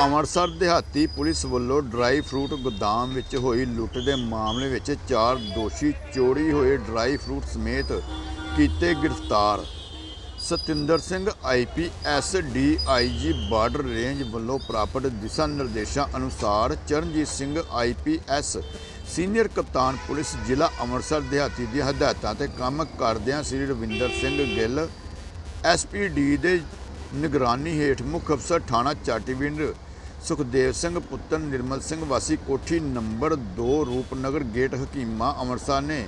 ਅੰਮ੍ਰਿਤਸਰ ਦਿਹਾਤੀ ਪੁਲਿਸ ਵੱਲੋਂ dry fruit ਗੋਦਾਮ ਵਿੱਚ ਹੋਈ ਲੁੱਟ ਦੇ ਮਾਮਲੇ ਵਿੱਚ ਚਾਰ ਦੋਸ਼ੀ ਚੋਰੀ ਹੋਏ ਡਰਾਈ ਫਰੂਟ ਸਮੇਤ ਕੀਤੇ ਗ੍ਰਿਫਤਾਰ। Satinder Singh IPS DIG border range ਵੱਲੋਂ ਪ੍ਰਾਪਤ ਦਿਸ਼ਾ ਨਿਰਦੇਸ਼ਾਂ ਅਨੁਸਾਰ ਚਰਨਜੀਤ ਸਿੰਘ ਆਈਪੀਐਸ ਸੀਨੀਅਰ ਕਪਤਾਨ ਪੁਲਿਸ ਜ਼ਿਲ੍ਹਾ ਅੰਮ੍ਰਿਤਸਰ ਦਿਹਾਤੀ ਦੀਆਂ ਹਦਾਇਤਾਂ ਤੇ ਕੰਮ ਕਰਦਿਆਂ ਸ੍ਰੀ ਰਵਿੰਦਰ ਸਿੰਘ ਗਿੱਲ ਐਸਪੀਡੀ ਦੇ ਨਿਗਰਾਨੀ ਹੇਠ ਮੁੱਖ ਅਫਸਰ ਥਾਣਾ ਚਾਟੀਵਿੰਡ ਸੁਖਦੇਵ ਸਿੰਘ, ਪੁੱਤਰ ਨਿਰਮਲ ਸਿੰਘ ਵਾਸੀ ਕੋਠੀ ਨੰਬਰ 2 ਰੂਪਨਗਰ ਗੇਟ ਹਕੀਮਾ ਅੰਮ੍ਰਿਤਸਰ ਨੇ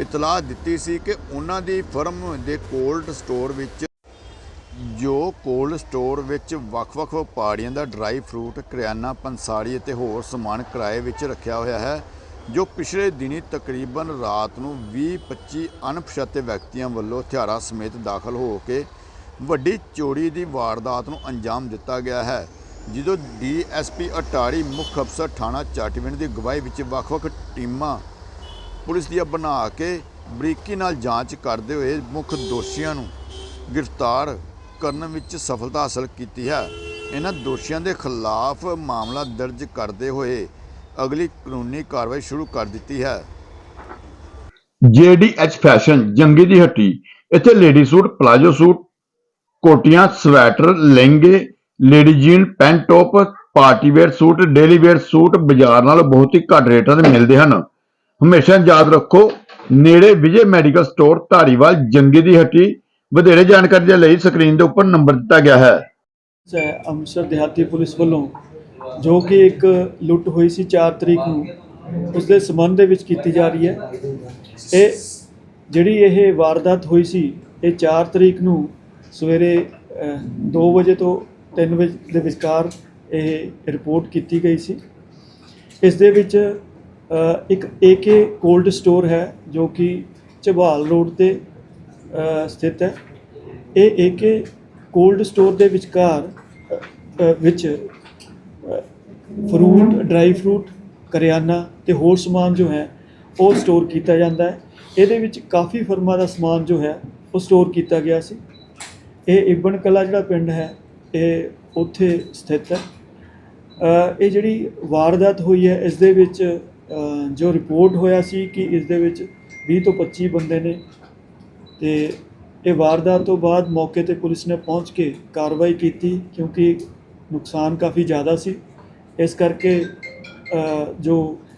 ਇਤਲਾਹ ਦਿੱਤੀ ਸੀ ਕਿ ਉਹਨਾਂ ਦੀ ਫਰਮ ਦੇ ਕੋਲਡ ਸਟੋਰ ਵਿੱਚ, ਜੋ ਕੋਲਡ ਸਟੋਰ ਵਿੱਚ ਵੱਖ-ਵੱਖ ਵਪਾਰੀਆਂ ਦਾ ਡਰਾਈ ਫਰੂਟ, ਕਰਿਆਨਾ, ਪੰਸਾਰੀ ਅਤੇ ਹੋਰ ਸਮਾਨ ਕਿਰਾਏ ਵਿੱਚ ਰੱਖਿਆ ਹੋਇਆ ਹੈ, ਜੋ ਪਿਛਲੇ ਦਿਨੀ ਤਕਰੀਬਨ ਰਾਤ ਨੂੰ 20-25 ਅਣਪਛਾਤੇ ਵਿਅਕਤੀਆਂ ਵੱਲੋਂ ਹਥਿਆਰਾਂ ਸਮੇਤ ਦਾਖਲ ਹੋ ਕੇ ਵੱਡੀ ਚੋਰੀ ਦੀ ਵਾਰਦਾਤ ਨੂੰ ਅੰਜਾਮ ਦਿੱਤਾ ਗਿਆ ਹੈ। ਜਦੋਂ ਡੀਐਸਪੀ ਅਟਾਰੀ ਮੁੱਖ ਅਫਸਰ ਥਾਣਾ ਚਾਟੀਵਿੰਡ ਦੀ ਅਗਵਾਈ ਵਿੱਚ ਵੱਖ-ਵੱਖ ਟੀਮਾਂ ਪੁਲਿਸ ਦੀਆਂ ਬਣਾ ਕੇ ਬਰੀਕੀ ਨਾਲ ਜਾਂਚ ਕਰਦੇ ਹੋਏ ਮੁੱਖ ਦੋਸ਼ੀਆਂ ਨੂੰ ਗ੍ਰਿਫਤਾਰ ਕਰਨ ਵਿੱਚ ਸਫਲਤਾ ਹਾਸਲ ਕੀਤੀ ਹੈ। ਇਹਨਾਂ ਦੋਸ਼ੀਆਂ ਦੇ ਖਿਲਾਫ ਮਾਮਲਾ ਦਰਜ ਕਰਦੇ ਹੋਏ ਅਗਲੀ ਕਾਨੂੰਨੀ ਕਾਰਵਾਈ ਸ਼ੁਰੂ ਕਰ ਦਿੱਤੀ ਹੈ। ਜੀਡੀਐਚ ਫੈਸ਼ਨ ਜੰਗੀ ਦੀ ਹੱਟੀ, ਇੱਥੇ ਲੇਡੀ ਸੂਟ, ਪਲਾਜੋ ਸੂਟ, ਕੋਟੀਆਂ, ਸਵੈਟਰ, ਲਹਿੰਗੇ lady jean pant top, party wear suit, daily wear suit ਬਾਜ਼ਾਰ ਨਾਲ ਬਹੁਤ ਹੀ ਘੱਟ ਰੇਟਾਂ ਤੇ ਮਿਲਦੇ ਹਨ। ਹਮੇਸ਼ਾ ਯਾਦ ਰੱਖੋ, ਨੇੜੇ ਵਿਜੇ ਮੈਡੀਕਲ ਸਟੋਰ ਧਾਰੀਵਾਲ ਜੰਗੀ ਦੀ ਹੱਟੀ। ਵਧੇਰੇ ਜਾਣਕਾਰੀ ਦੇ ਲਈ ਸਕਰੀਨ ਦੇ ਉੱਪਰ ਨੰਬਰ ਦਿੱਤਾ ਗਿਆ ਹੈ। ਅੰਮ੍ਰਿਤਸਰ ਦਿਹਾਤੀ ਪੁਲਿਸ ਵੱਲੋਂ, ਜੋ ਕਿ ਇੱਕ ਲੁੱਟ ਹੋਈ ਸੀ 4 ਤਰੀਕ ਨੂੰ ਉਸ ਦੇ ਸੰਬੰਧ ਦੇ ਵਿੱਚ ਕੀਤੀ ਜਾ ਰਹੀ ਹੈ। ਇਹ ਜਿਹੜੀ ਇਹ ਵਾਰਦਾਤ ਹੋਈ ਸੀ, ਇਹ 4 ਤਰੀਕ ਨੂੰ ਸਵੇਰੇ 2 ਵਜੇ ਤੋਂ 3 ਵਜੇ ਦੇ ਵਿਚਕਾਰ ਇਹ ਰਿਪੋਰਟ ਕੀਤੀ ਗਈ ਸੀ। ਇਸ ਦੇ ਵਿੱਚ ਅ, ਇੱਕ ਏਕੇ ਕੋਲਡ ਸਟੋਰ ਹੈ ਜੋ ਕਿ ਝਬਾਲ ਰੋਡ ਤੇ ਸਥਿਤ ਹੈ। ਇਹ ਏਕੇ ਕੋਲਡ ਸਟੋਰ ਦੇ ਵਿਚਕਾਰ ਵਿੱਚ ਫਰੂਟ ਡਰਾਈ ਫਰੂਟ ਕਰਿਆਨਾ ਤੇ ਹੋਰ ਸਮਾਨ ਜੋ ਹੈ ਉਹ ਸਟੋਰ ਕੀਤਾ ਜਾਂਦਾ ਹੈ। ਇਹਦੇ ਵਿੱਚ ਕਾਫੀ ਫਰਮਾਂ ਦਾ ਸਮਾਨ ਜੋ ਹੈ ਉਹ ਸਟੋਰ ਕੀਤਾ ਗਿਆ ਸੀ। ਇਹ ਇਬਨ ਕਲਾ ਜਿਹੜਾ ਪਿੰਡ ਹੈ ਇਹ ਉੱਥੇ ਸਥਿਤ ਹੈ। ਇਹ ਜਿਹੜੀ ਵਾਰਦਾਤ ਹੋਈ ਹੈ, ਇਸ ਦੇ ਵਿੱਚ ਜੋ ਰਿਪੋਰਟ ਹੋਇਆ ਸੀ ਕਿ ਇਸ ਦੇ ਵਿੱਚ 20 ਤੋਂ 25 ਬੰਦੇ ਨੇ ਤੇ ਇਹ ਵਾਰਦਾਤ ਤੋਂ ਬਾਅਦ ਮੌਕੇ ਤੇ ਪੁਲਿਸ ਨੇ ਪਹੁੰਚ ਕੇ ਕਾਰਵਾਈ ਕੀਤੀ ਕਿਉਂਕਿ ਨੁਕਸਾਨ ਕਾਫੀ ਜ਼ਿਆਦਾ ਸੀ। ਇਸ ਕਰਕੇ ਜੋ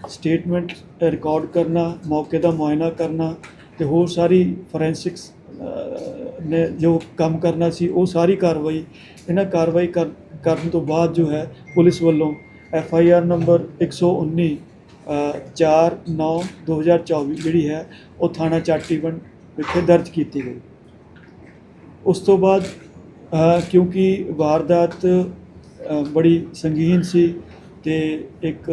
ਸਟੇਟਮੈਂਟ ਰਿਕਾਰਡ ਕਰਨਾ, ਮੌਕੇ ਦਾ ਮੁਆਇਨਾ ਕਰਨਾ ਤੇ ਹੋਰ ਸਾਰੀ ਫੋਰੈਂਸਿਕਸ ਨੇ ਜੋ ਕੰਮ ਕਰਨਾ ਸੀ ਉਹ ਸਾਰੀ ਕਾਰਵਾਈ ਇਹਨਾਂ ਕਾਰਵਾਈ ਕਰਨ ਤੋਂ ਬਾਅਦ ਜੋ ਹੈ ਪੁਲਿਸ ਵੱਲੋਂ ਐਫ ਆਈ ਆਰ ਨੰਬਰ 119 ਅ, 4 9 2024 ਜਿਹੜੀ ਹੈ ਉਹ ਥਾਣਾ ਚਾਟੀਵੰਡ ਵਿਖੇ ਦਰਜ ਕੀਤੀ ਗਈ। ਉਸ ਤੋਂ ਬਾਅਦ ਕਿਉਂਕਿ ਵਾਰਦਾਤ ਬੜੀ ਸੰਗੀਨ ਸੀ ਤੇ ਇੱਕ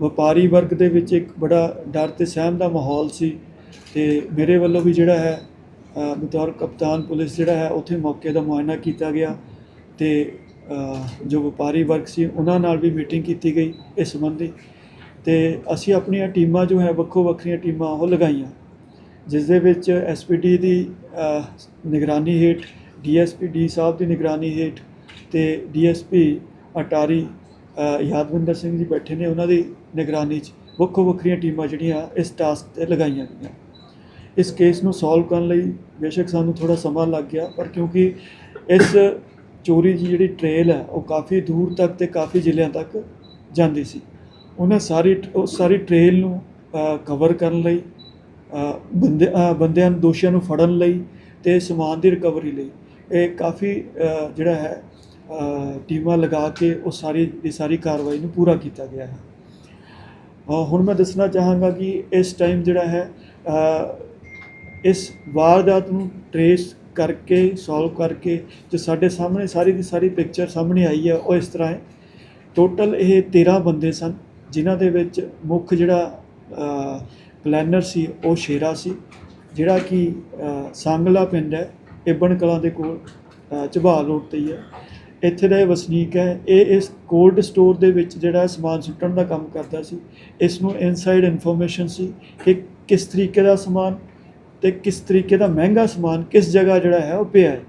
ਵਪਾਰੀ ਵਰਗ ਦੇ ਵਿੱਚ ਇੱਕ ਬੜਾ ਡਰ ਤੇ ਸਹਿਮ ਦਾ ਮਾਹੌਲ ਸੀ ਤੇ ਮੇਰੇ ਵੱਲੋਂ ਵੀ ਜਿਹੜਾ ਹੈ ਬਤੌਰ ਕਪਤਾਨ ਪੁਲਿਸ ਜਿਹੜਾ ਹੈ, ਉੱਥੇ ਮੌਕੇ ਦਾ ਮੁਆਇਨਾ ਕੀਤਾ ਗਿਆ ਤੇ ਜੋ ਵਪਾਰੀ ਵਰਗ ਸੀ, ਉਹਨਾਂ ਨਾਲ ਵੀ ਮੀਟਿੰਗ ਕੀਤੀ ਗਈ ਇਸ ਸੰਬੰਧੀ। ਤੇ ਅਸੀਂ ਆਪਣੀਆਂ ਟੀਮਾਂ ਜੋ ਹੈ, ਵੱਖੋ ਵੱਖਰੀਆਂ ਟੀਮਾਂ ਉਹ ਲਗਾਈਆਂ, ਜਿਸ ਦੇ ਵਿੱਚ ਐਸਪੀਡੀ ਦੀ ਨਿਗਰਾਨੀ ਹੇਠ ਡੀਐਸਪੀ ਡੀ ਸਾਹਿਬ ਦੀ ਨਿਗਰਾਨੀ ਹੇਠ ਤੇ ਡੀਐਸਪੀ ਅਟਾਰੀ ਯਾਦਵਿੰਦਰ ਸਿੰਘ ਜੀ ਬੈਠੇ ਨੇ ਉਹਨਾਂ ਦੀ ਨਿਗਰਾਨੀ 'ਚ। ਵੱਖੋ ਵੱਖਰੀਆਂ ਟੀਮਾਂ ਜਿਹੜੀਆਂ ਇਸ ਟਾਸਕ ਤੇ ਲਗਾਈਆਂ ਗਈਆਂ। ਇਸ ਕੇਸ ਨੂੰ ਸੋਲਵ ਕਰਨ ਲਈ ਬੇਸ਼ੱਕ ਸਾਨੂੰ ਥੋੜਾ ਸਮਾਂ ਲੱਗ ਗਿਆ ਪਰ ਕਿਉਂਕਿ ਇਸ ਚੋਰੀ ਦੀ ਜਿਹੜੀ ਟ੍ਰੇਲ ਹੈ ਉਹ ਕਾਫੀ ਦੂਰ ਤੱਕ ਤੇ ਕਾਫੀ ਜ਼ਿਲ੍ਹਿਆਂ ਤੱਕ ਜਾਂਦੀ ਸੀ। ਉਹਨਾਂ ਸਾਰੀ ਉਹ ਸਾਰੀ ਟ੍ਰੇਲ ਨੂੰ ਕਵਰ ਕਰਨ ਲਈ ਅ, ਬੰਦੇ ਬੰਦਿਆਂ ਨੂੰ ਦੋਸ਼ੀਆਂ ਨੂੰ ਫੜਨ ਲਈ ਤੇ ਸਮਾਨ ਦੀ ਰਿਕਵਰੀ ਲਈ ਇਹ ਕਾਫੀ ਜਿਹੜਾ ਹੈ ਟੀਮਾਂ ਲਗਾ ਕੇ ਉਹ ਸਾਰੀ ਦੀ ਸਾਰੀ ਕਾਰਵਾਈ ਨੂੰ ਪੂਰਾ ਕੀਤਾ ਗਿਆ ਹੈ। ਹੁਣ ਮੈਂ ਦੱਸਣਾ ਚਾਹਾਂਗਾ ਕਿ ਇਸ ਟਾਈਮ ਜਿਹੜਾ ਹੈ ਇਸ ਵਾਰਦਾਤ ਨੂੰ ਟਰੇਸ ਕਰਕੇ ਸੋਲਵ ਕਰਕੇ ਜੋ ਸਾਡੇ ਸਾਹਮਣੇ ਸਾਰੀ ਦੀ ਸਾਰੀ ਪਿਕਚਰ ਸਾਹਮਣੇ ਆਈ ਹੈ ਉਹ ਇਸ ਤਰ੍ਹਾਂ ਹੈ। ਟੋਟਲ ਇਹ 13 ਬੰਦੇ ਸਨ ਜਿਨ੍ਹਾਂ ਦੇ ਵਿੱਚ ਮੁੱਖ ਜਿਹੜਾ ਪਲੈਨਰ ਸੀ ਉਹ ਸ਼ੇਰਾ ਸੀ ਜਿਹੜਾ ਕਿ ਅ, ਸੰਗਲਾ ਪਿੰਡ ਹੈ ਇਬਨ ਕਲਾਂ ਦੇ ਕੋਲ ਝਬਾਲ ਰੋਡ ਤੇ ਹੀ ਹੈ। ਇੱਥੇ ਦਾ ਇਹ ਵਸਨੀਕ ਹੈ ਇਹ ਇਸ ਕੋਲਡ ਸਟੋਰ ਦੇ ਵਿੱਚ ਜਿਹੜਾ ਸਮਾਨ ਸੁੱਟਣ ਦਾ ਕੰਮ ਕਰਦਾ ਸੀ। ਇਸ ਨੂੰ ਇਨਸਾਈਡ ਇਨਫੋਰਮੇਸ਼ਨ ਸੀ ਕਿ ਕਿਸ ਤਰੀਕੇ ਦਾ ਸਮਾਨ ਤੇ ਕਿਸ ਤਰੀਕੇ ਦਾ ਮਹਿੰਗਾ ਸਮਾਨ ਕਿਸ ਜਗ੍ਹਾ ਜਿਹੜਾ ਹੈ ਉਹ ਪਿਆ ਹੈ।